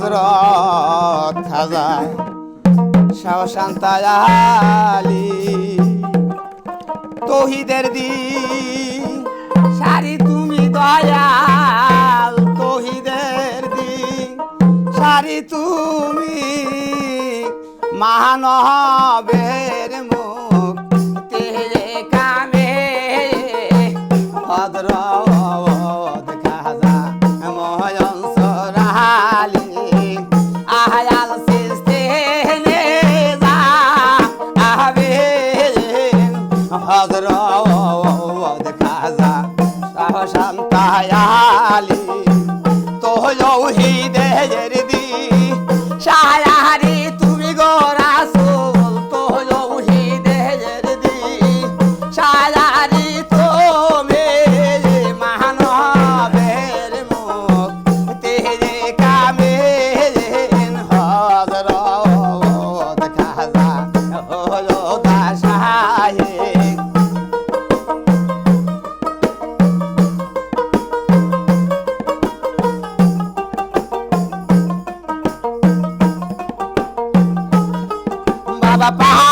হজরত খাজা শাহ শান্তায়ালি তহিদের দি সারি তুমি দয়াল, তহিদের দি সারি তুমি মহানবের মো ali papá.